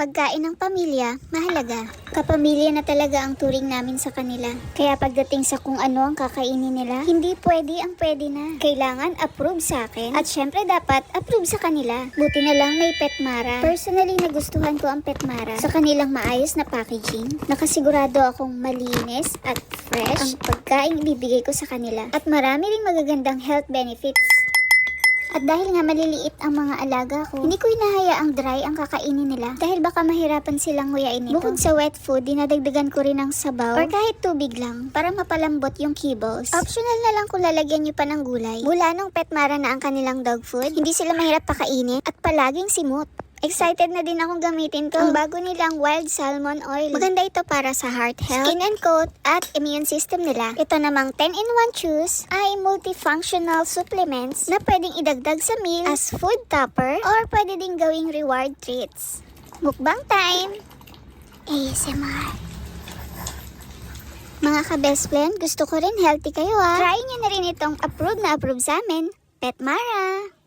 pagkain ng pamilya, mahalaga. Kapamilya na talaga ang turing namin sa kanila. Kaya pagdating sa kung ano ang kakainin nila, hindi pwede ang pwede na. Kailangan approve sa akin. At syempre dapat approve sa kanila. Buti na lang may Petmara. Personally, nagustuhan ko ang Petmara. Sa kanilang maayos na packaging, nakasigurado akong malinis at fresh ang pagkain ibibigay ko sa kanila. At marami ring magagandang health benefits. At dahil nga maliliit ang mga alaga ko, hindi ko hinahayaang dry ang kakainin nila dahil baka mahirapan silang nguyain ito. Bukod sa wet food, dinadagdagan ko rin ng sabaw or kahit tubig lang para mapalambot yung kibbles. Optional na lang kung lalagyan nyo pa ng gulay. Mula nung petmara na ang kanilang dog food, hindi sila mahirap pakainin at palaging simot. Excited na din akong gamitin to. Ang bago nilang wild salmon oil. Maganda ito para sa heart health, skin and coat, at immune system nila. Ito namang 10-in-1 choose ay multifunctional supplements na pwedeng idagdag sa meal as food topper or pwede ding gawing reward treats. Mukbang time! ASMR Mga ka-best friend, gusto ko rin healthy kayo ah. Try nyo na rin itong approved na approved sa amin, Petmara!